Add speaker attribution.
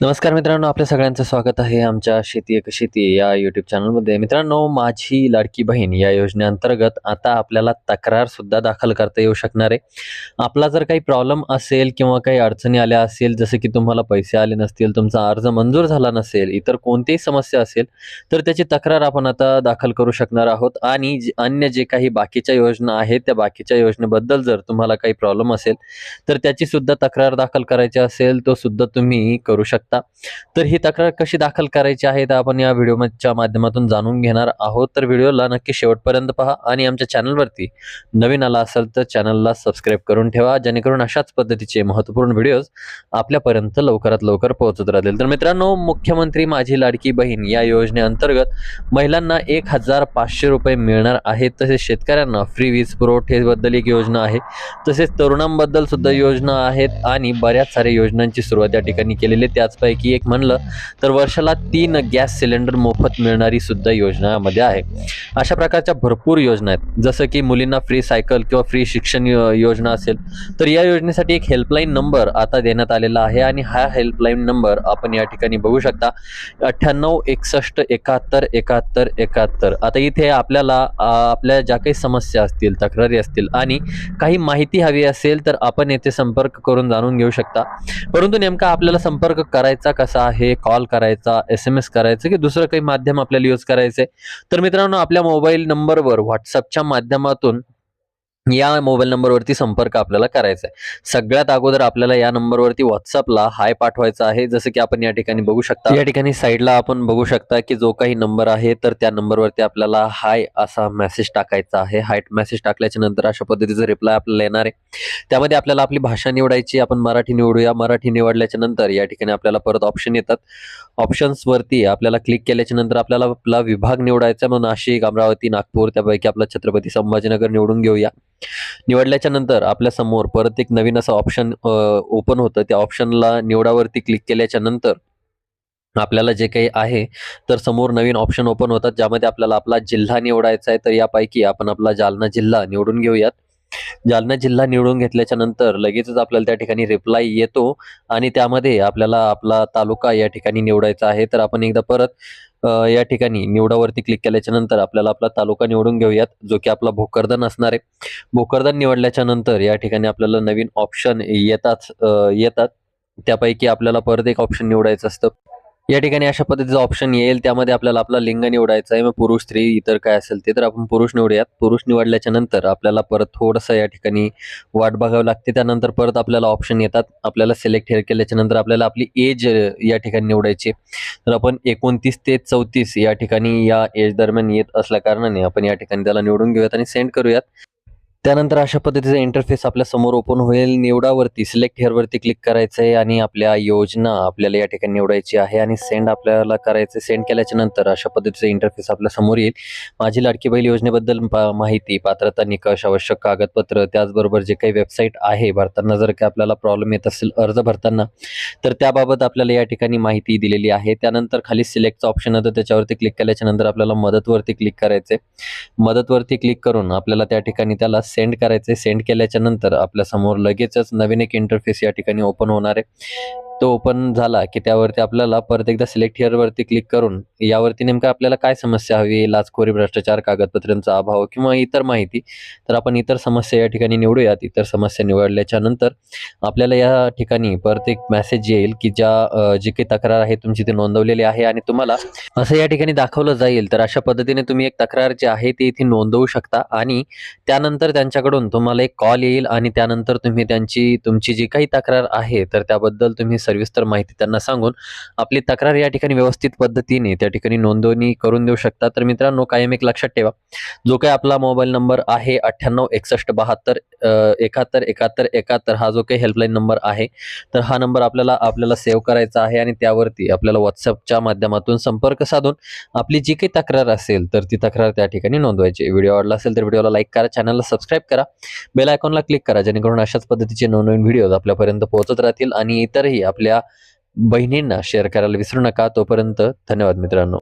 Speaker 1: नमस्कार मित्रांनो आपल्या सगळ्यांचं स्वागत आहे आमच्या शेती एक शेती या यूट्यूब चॅनलमध्ये मित्रांनो माझी लाडकी बहीण या योजनेअंतर्गत आता आपल्याला तक्रारसुद्धा दाखल करता येऊ शकणार आहे. आपला जर काही प्रॉब्लेम असेल किंवा काही अडचणी आल्या असेल जसं की तुम्हाला पैसे आले नसतील तुमचा अर्ज मंजूर झाला नसेल इतर कोणतीही समस्या असेल तर त्याची तक्रार आपण आता दाखल करू शकणार आहोत. आणि अन्य जे काही बाकीच्या योजना आहेत त्या बाकीच्या योजनेबद्दल जर तुम्हाला काही प्रॉब्लेम असेल तर त्याची सुद्धा तक्रार दाखल करायची असेल तो सुद्धा तुम्ही करू शकता. तर ही तक्रार कशी दाखल करायची आहे तर आपण या व्हिडिओच्या माध्यमातून जाणून घेणार आहोत. तर व्हिडिओला नक्की शेवटपर्यंत पहा आणि आमच्या चॅनलवरती नवीन आला असेल तर चॅनलला सबस्क्राईब करून ठेवा जेणेकरून अशाच पद्धतीचे महत्त्वपूर्ण व्हिडिओज आपल्यापर्यंत लवकरात लवकर पोहोचत राहतील. तर मित्रांनो मुख्यमंत्री माझी लाडकी बहीण या योजनेअंतर्गत महिलांना एक हजार पाचशे रुपये मिळणार आहेत. तसेच शेतकऱ्यांना फ्री वीज पुरवठेबद्दल एक योजना आहे. तसेच तरुणांबद्दल सुद्धा योजना आहेत आणि बऱ्याच साऱ्या योजनांची सुरुवात या ठिकाणी केलेली त्याच त्याचपैकी एक म्हणलं तर वर्षाला तीन गॅस सिलेंडर मोफत मिळणारी सुद्धा योजनामध्ये आहे. अशा प्रकारच्या भरपूर योजना आहेत. जसं की मुलींना फ्री सायकल किंवा फ्री शिक्षण योजना असेल तर या योजनेसाठी एक हेल्पलाईन नंबर आता देण्यात आलेला आहे आणि हा हेल्पलाईन नंबर आपण या ठिकाणी बघू शकता. अठ्ठ्याण्णव एकसष्ट एकाहत्तर एकाहत्तर एकाहत्तर. आता इथे आपल्याला आपल्या ज्या काही समस्या असतील तक्रारी असतील आणि काही माहिती हवी असेल तर आपण येथे संपर्क करून जाणून घेऊ शकता. परंतु नेमका आपल्याला संपर्क करायचा कसा आहे कॉल करायचा एस एम एस करायचं की दुसरं काही माध्यम आपल्याला यूज करायचंय? तर मित्रांनो आपल्या मोबाईल नंबरवर व्हॉट्सअपच्या माध्यमातून या मोबाईल नंबरवरती संपर्क आपल्याला करायचा आहे. सगळ्यात अगोदर आपल्याला या नंबरवरती व्हॉट्सअपला हाय पाठवायचा आहे. जसं की आपण या ठिकाणी बघू शकता. या ठिकाणी साईडला आपण बघू शकता की जो काही नंबर आहे तर त्या नंबरवरती आपल्याला हाय असा मेसेज टाकायचा आहे. हाय मेसेज टाकल्याच्या नंतर अशा पद्धतीचा रिप्लाय आपल्याला येणार आहे. त्यामध्ये आपल्याला आपली भाषा निवडायची आपण मराठी निवडूया. मराठी निवडल्याच्या नंतर या ठिकाणी आपल्याला परत ऑप्शन येतात. ऑप्शन्स वरती आपल्याला क्लिक केल्याच्यानंतर आपल्याला आपला विभाग निवडायचा मग नाशिक अमरावती नागपूर त्यापैकी आपला छत्रपती संभाजीनगर निवडून घेऊया. निवडल्याच्या नंतर आपल्यासमोर परत एक नवीन असं ऑप्शन ओपन होतं. त्या ऑप्शनला निवडावरती क्लिक केल्याच्यानंतर आपल्याला जे काही आहे तर समोर नवीन ऑप्शन ओपन होतात ज्यामध्ये आपल्याला आपला जिल्हा निवडायचा आहे तर यापैकी आपण आपला जालना जिल्हा निवडून घेऊयात. जालना जिल्हा निवडून घेतल्याच्या नंतर लगेचच आपल्याला त्या ठिकाणी रिप्लाय येतो आणि त्यामध्ये आपल्याला आपला तालुका या ठिकाणी निवडायचा आहे. तर आपण एकदा परत या ठिकाणी निवडावरती क्लिक केल्याच्यानंतर आपल्याला आपला तालुका निवडून घेऊयात जो की आपला भोकरदन असणार आहे. भोकरदन निवडल्याच्या नंतर या ठिकाणी आपल्याला नवीन ऑप्शन येतात येतात. त्यापैकी आपल्याला परत एक ऑप्शन निवडायचं असतं. या ठिकाणी अशा पद्धतीचं ऑप्शन येईल. त्यामध्ये आपल्याला आपला लिंग निवडायचा आहे. मग पुरुष स्त्री इतर काय असेल ते तर आपण पुरुष निवडूयात. पुरुष निवडल्याच्या नंतर आपल्याला परत थोडंसं या ठिकाणी वाट बघावी लागते. त्यानंतर परत आपल्याला ऑप्शन येतात. आपल्याला सिलेक्ट हेअर केल्याच्यानंतर आपल्याला आपली एज या ठिकाणी निवडायची. तर आपण एकोणतीस ते चौतीस या ठिकाणी या एज दरम्यान येत असल्या कारणाने आपण या ठिकाणी त्याला निवडून घेऊयात आणि सेंड करूयात. त्यानंतर अशा पद्धतीचा इंटरफेस आपल्यासमोर ओपन होईल. निवडावरती सिलेक्ट हेअरवरती क्लिक करायचं आहे आणि आपल्या योजना आपल्याला या ठिकाणी निवडायची आहे आणि सेंड आपल्याला करायचं सेंड केल्याच्यानंतर अशा पद्धतीचा इंटरफेस आपल्यासमोर येईल. माझी लाडकी बहीण योजनेबद्दल माहिती पात्रता निकष आवश्यक कागदपत्र त्याचबरोबर जे काही वेबसाईट आहे भरताना जर काही आपल्याला प्रॉब्लेम येत असेल अर्ज भरताना तर त्याबाबत आपल्याला या ठिकाणी माहिती दिलेली आहे. त्यानंतर खाली सिलेक्टचं ऑप्शन होतं त्याच्यावरती क्लिक केल्याच्यानंतर आपल्याला मदतवरती क्लिक करायचे मदतवरती क्लिक करून आपल्याला त्या ठिकाणी त्याला सेंड करायचे सेंड केल्याच्यानंतर आपल्यासमोर लगेचच नवीन एक इंटरफेस या ठिकाणी ओपन होणार आहे. तो ओपन झाला की त्यावरती आपल्याला परत एकदा सिलेक्ट हिअरवरती क्लिक करून यावरती नेमकं आपल्याला काय समस्या हवी लाचखोरी भ्रष्टाचार कागदपत्रांचा अभाव किंवा इतर माहिती तर आपण इतर समस्या या ठिकाणी निवडूयात. इतर समस्या निवडल्याच्या नंतर आपल्याला या ठिकाणी परत एक मेसेज येईल की ज्या जी काही तक्रार आहे तुमची ती नोंदवलेली आहे आणि तुम्हाला असं या ठिकाणी दाखवलं जाईल. तर अशा पद्धतीने तुम्ही एक तक्रार जी आहे ती इथे नोंदवू शकता आणि त्यानंतर त्यांच्याकडून तुम्हाला एक कॉल येईल आणि त्यानंतर तुम्ही त्यांची तुमची जी काही तक्रार आहे तर त्याबद्दल तुम्ही सविस्तर माहिती त्यांना सांगून आपली तक्रार या ठिकाणी व्यवस्थित पद्धतीने त्या ठिकाणी नोंदणी करून देऊ शकता. तर मित्रांनो कायम एक लक्षात ठेवा जो काही आपला मोबाईल नंबर आहे अठ्ठ्याण्णव एकसष्ट बहात्तर एकाहत्तर एकाहत्तर एकाहत्तर हा जो काही हेल्पलाईन नंबर आहे तर हा नंबर आपल्याला आपल्याला सेव्ह करायचा आहे आणि त्यावरती आपल्याला व्हॉट्सअपच्या माध्यमातून संपर्क साधून आपली जी काही तक्रार असेल तर ती तक्रार त्या ठिकाणी नोंदवायची. व्हिडिओ आवडला असेल तर व्हिडिओला लाईक करा चॅनलला सबस्क्राईब करा बेल आयकॉनला क्लिक करा जेणेकरून अशाच पद्धतीचे नवनवीन व्हिडिओ आपल्यापर्यंत पोहोचत राहतील आणि इतरही आपल्या बहिणींना शेअर करायला विसरू नका. तोपर्यंत धन्यवाद मित्रांनो.